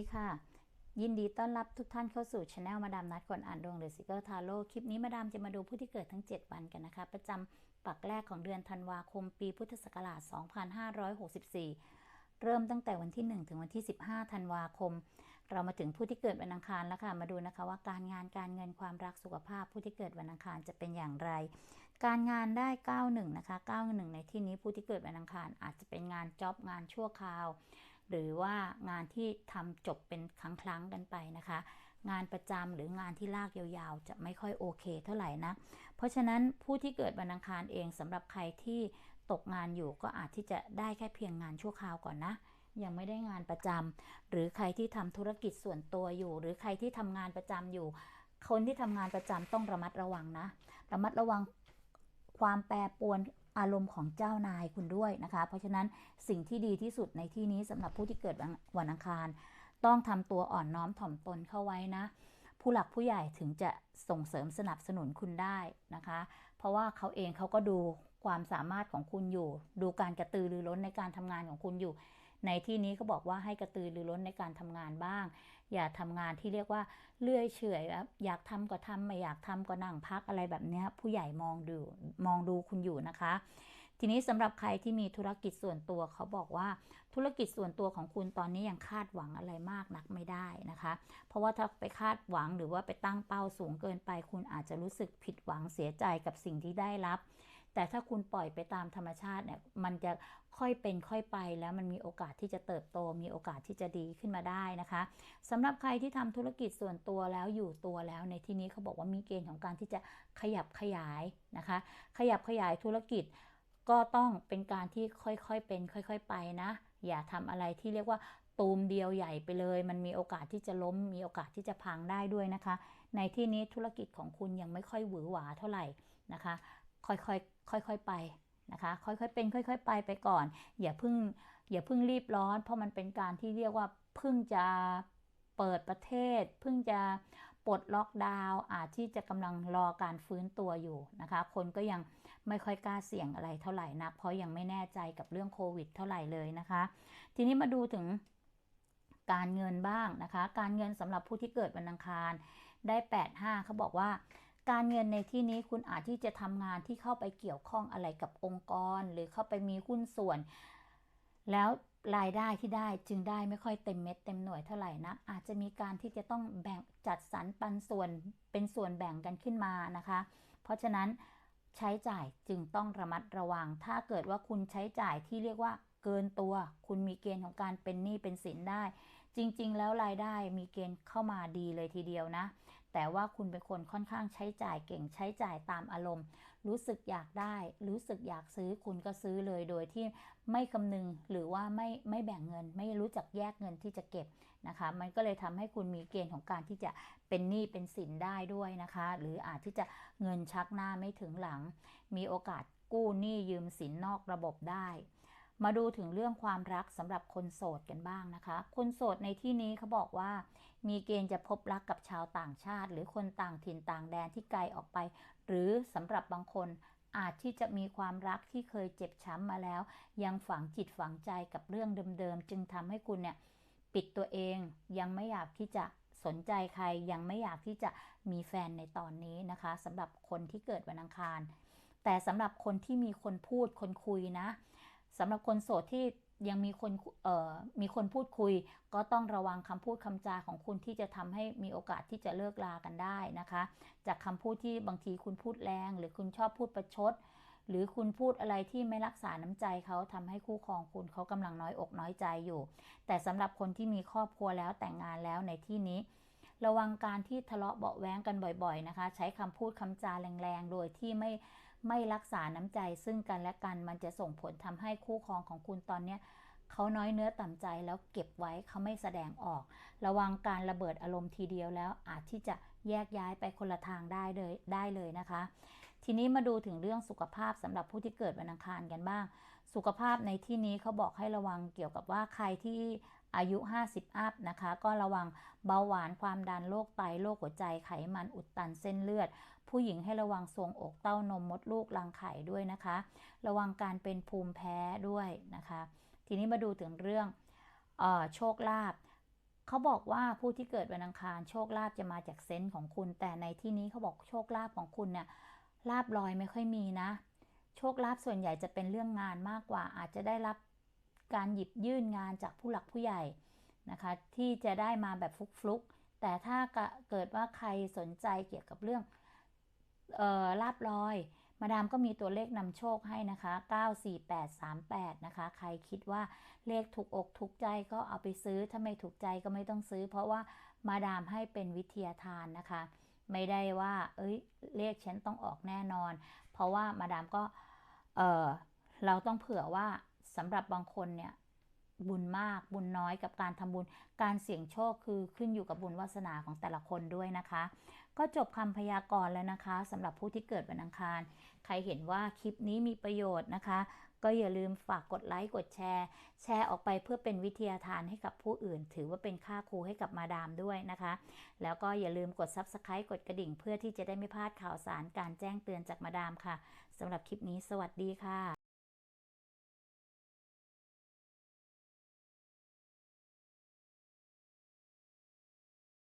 ดีค่ะ ยินดีต้อนรับทุกท่านเข้าสู่ช anel มาดามนัดก่อนอ่านดวงเดอซิกเกอร์ทาโร่คลิปนี้มาดามจะมาดูผู้ที่เกิดทั้ง 7 วันกันนะคะ ประจำปักแรกของเดือนธันวาคมปีพุทธศักราช 2564 เริ่มตั้งแต่วันที่ 1 ถึงวันที่ 15 ธันวาคม เรามาถึงผู้ที่เกิดวันอังคารแล้วค่ะมาดูนะคะว่าการงานการเงินความรักสุขภาพผู้ที่เกิดวันอังคารจะเป็นอย่างไร การงานได้ 91 นะคะ 91 ในที่นี้ผู้ที่เกิดวันอังคารอาจจะเป็นงานจ็อบงานชั่วคราว หรือว่างานที่ทำจบเป็นครั้งๆกันไปนะคะ งานประจำหรืองานที่ลากยาวๆ จะไม่ค่อยโอเคเท่าไหร่นะ เพราะฉะนั้นผู้ที่เกิดวันอังคารเองสำหรับใครที่ตกงานอยู่ก็อาจที่จะได้แค่เพียงงานชั่วคราวก่อนนะยังไม่ได้งานประจำหรือใครที่ทำธุรกิจส่วนตัวอยู่ หรือใครที่ทำงานประจำอยู่ คนที่ทำงานประจำต้องระมัดระวังนะ ระมัดระวังความแปรปรวน อารมณ์ของเจ้านายคุณด้วยนะคะ เพราะฉะนั้นสิ่งที่ดีที่สุดในที่นี้สำหรับผู้ที่เกิดวันอังคาร ต้องทำตัวอ่อนน้อมถ่อมตนเข้าไว้นะ ผู้หลักผู้ใหญ่ถึงจะส่งเสริมสนับสนุนคุณได้นะคะ เพราะว่าเขาเองเขาก็ดูความสามารถของคุณอยู่ ดูการกระตือรือร้นในการทำงานของคุณอยู่ ในที่นี้เขาบอกว่าให้กระตือรือร้นในการทำงานบ้าง อย่าทำงานที่เรียกว่าเลื่อยเฉอยแบบอยากทำก็ทำไม่อยากทำก็นั่งพักอะไรแบบนี้ผู้ใหญ่มองดูมองดูคุณอยู่นะคะ ทีนี้สำหรับใครที่มีธุรกิจส่วนตัวเขาบอกว่าธุรกิจส่วนตัวของคุณตอนนี้ยังคาดหวังอะไรมากนักไม่ได้นะคะ เพราะว่าถ้าไปคาดหวังหรือว่าไปตั้งเป้าสูงเกินไป คุณอาจจะรู้สึกผิดหวังเสียใจกับสิ่งที่ได้รับ แต่ถ้าคุณปล่อยไปตามธรรมชาติเนี่ยมันจะค่อยเป็นค่อยไปแล้วมันมีโอกาสที่จะเติบโต มีโอกาสที่จะดีขึ้นมาได้นะคะสำหรับใครที่ทำธุรกิจส่วนตัวแล้วอยู่ตัวแล้วในที่นี้เขาบอกว่ามีเกณฑ์ของการที่จะขยับขยายนะคะ ขยับขยายธุรกิจก็ต้องเป็นการที่ค่อยๆเป็น ค่อย ๆ ไปนะ อย่าทำอะไรที่เรียกว่าตูมเดียวใหญ่ไปเลย มันมีโอกาสที่จะล้ม มีโอกาสที่จะพังได้ด้วยนะคะ ในที่นี้ธุรกิจของคุณยังไม่ค่อยหวือหวาเท่าไหร่นะคะ ค่อยๆค่อยๆไปนะคะค่อยๆเป็นค่อย ๆ ไปไปก่อน อย่าเพิ่งอย่าเพิ่งรีบร้อน เพราะมันเป็นการที่เรียกว่าเพิ่งจะเปิดประเทศ เพิ่งจะปลดล็อกดาวน์อาจที่จะกำลังรอการฟื้นตัวอยู่นะคะ คนก็ยังไม่ค่อยกล้าเสี่ยงอะไรเท่าไหร่นัก เพราะยังไม่แน่ใจกับเรื่องโควิดเท่าไหร่เลยนะคะ ทีนี้มาดูถึงการเงินบ้างนะคะ การเงินสำหรับผู้ที่เกิดวันอังคารได้ 85เขาบอกว่า การเงินในที่นี้คุณอาจที่จะทำงานที่เข้าไปเกี่ยวข้องอะไรกับองค์กร หรือเข้าไปมีหุ้นส่วน แล้วรายได้ที่ได้จึงได้ไม่ค่อยเต็มเม็ดเต็มหน่วยเท่าไหร่นะอาจจะมีการที่จะต้องแบ่งจัดสรรปันส่วนเป็นส่วนแบ่งกันขึ้นมานะคะ เพราะฉะนั้นใช้จ่ายจึงต้องระมัดระวัง ถ้าเกิดว่าคุณใช้จ่ายที่เรียกว่าเกินตัว คุณมีเกณฑ์ของการเป็นหนี้เป็นสินได้ จริง ๆ แล้วรายได้มีเกณฑ์เข้ามาดีเลยทีเดียวนะ แต่ว่าคุณเป็นคนค่อนข้างใช้จ่ายเก่งใช้จ่ายตามอารมณ์ รู้สึกอยากได้ รู้สึกอยากซื้อคุณก็ซื้อเลยโดยที่ไม่คำนึงหรือว่าไม่ไม่แบ่งเงิน ไม่รู้จักแยกเงินที่จะเก็บนะคะ มันก็เลยทำให้คุณมีเกณฑ์ของการที่จะเป็นหนี้เป็นสินได้ด้วยนะคะ หรืออาจที่จะเงินชักหน้าไม่ถึงหลัง มีโอกาสกู้หนี้ยืมสินนอกระบบได้ มาดูถึงเรื่องความรักสำหรับคนโสดกันบ้างนะคะ คนโสดในที่นี้เขาบอกว่า มีเกณฑ์จะพบรักกับชาวต่างชาติ หรือคนต่างถิ่นต่างแดนที่ไกลออกไป หรือสำหรับบางคนอาจที่จะมีความรักที่เคยเจ็บช้ำมาแล้ว ยังฝังจิตฝังใจกับเรื่องเดิมๆ จึงทำให้คุณเนี่ยปิดตัวเองยังไม่อยากที่จะสนใจใครยังไม่อยากที่จะมีแฟนในตอนนี้นะคะสำหรับคนที่เกิดวันอังคาร แต่สำหรับคนที่มีคนพูดคนคุยนะ สำหรับคนโสดที่ยังมีคนเอ่อมีคนพูดคุย ก็ต้องระวังคำพูดคำจาของคุณที่จะทำให้มีโอกาสที่จะเลิกลากันได้นะคะ จากคำพูดที่บางทีคุณพูดแรง หรือคุณชอบพูดประชด หรือคุณพูดอะไรที่ไม่รักษาน้ำใจเขาทำให้คู่ครองคุณเขากำลังน้อยอกน้อยใจอยู่ แต่สำหรับคนที่มีครอบครัวแล้วแต่งงานแล้วในที่นี้ ระวังการที่ทะเลาะเบาแว้งกันบ่อย ๆนะคะ ใช้คำพูดคำจาแรงๆ โดยที่ไม่ ไม่รักษาน้ำใจซึ่งกันและกันมันจะส่งผลทำให้คู่ครองของคุณตอนนี้เขาน้อยเนื้อต่ำใจแล้วเก็บไว้เขาไม่แสดงออก ระวังการระเบิดอารมณ์ทีเดียวแล้วอาจที่จะแยกย้ายไปคนละทางได้เลยได้เลยนะคะ ทีนี้มาดูถึงเรื่องสุขภาพสำหรับผู้ที่เกิดวันอังคารกันบ้าง สุขภาพในที่นี้เขาบอกให้ระวังเกี่ยวกับว่าใครที่อายุ 50 อัพนะคะ ก็ระวังเบาหวานความดันโรคไตโรคหัวใจไขมันอุดตันเส้นเลือด ผู้หญิงให้ระวังทรวงอกเต้านมมดลูกรังไข่ด้วยนะคะ ระวังการเป็นภูมิแพ้ด้วยนะคะ ทีนี้มาดูถึงเรื่องออโชคลาภเขาบอกว่าผู้ที่เกิดวันอังคารโชคลาภจะมาจากเซนส์ของคุณ แต่ในที่นี้เขาบอกโชคลาภของคุณเนี่ย ลาบลอยไม่ค่อยมีนะ โชคลาภส่วนใหญ่จะเป็นเรื่องงานมากกว่า อาจจะได้รับการหยิบยื่นงานจากผู้หลักผู้ใหญ่นะคะ ที่จะได้มาแบบฟลุกๆแต่ถ้าเกิดว่าใครสนใจเกี่ยวกับเรื่องเออลาบลอย มาดามก็มีตัวเลขนำโชคให้นะคะ 94838 นะคะ ใครคิดว่าเลขถูกอกถูกใจก็เอาไปซื้อ ถ้าไม่ถูกใจก็ไม่ต้องซื้อ เพราะว่ามาดามให้เป็นวิทยาทานนะคะ ไม่ได้ว่า เอ้ยเลขฉันต้องออกแน่นอน เพราะว่ามาดามก็เออเราต้องเผื่อว่าสำหรับบางคนเนี่ยบุญมากบุญน้อยกับการทำบุญ การเสี่ยงโชคคือขึ้นอยู่กับบุญวาสนาของแต่ละคนด้วยนะคะก็จบคำพยากรณ์แล้วนะคะสำหรับผู้ที่เกิดวันอังคาร ใครเห็นว่าคลิปนี้มีประโยชน์นะคะ ก็อย่าลืมฝากกดไลค์กดแชร์ แชร์ออกไปเพื่อเป็นวิทยาทานให้กับผู้อื่น ถือว่าเป็นค่าครูให้กับมาดามด้วยนะคะ แล้วก็อย่าลืมกด Subscribe กดกระดิ่ง เพื่อที่จะได้ไม่พลาดข่าวสารการแจ้งเตือนจากมาดามค่ะสำหรับคลิปนี้สวัสดีค่ะ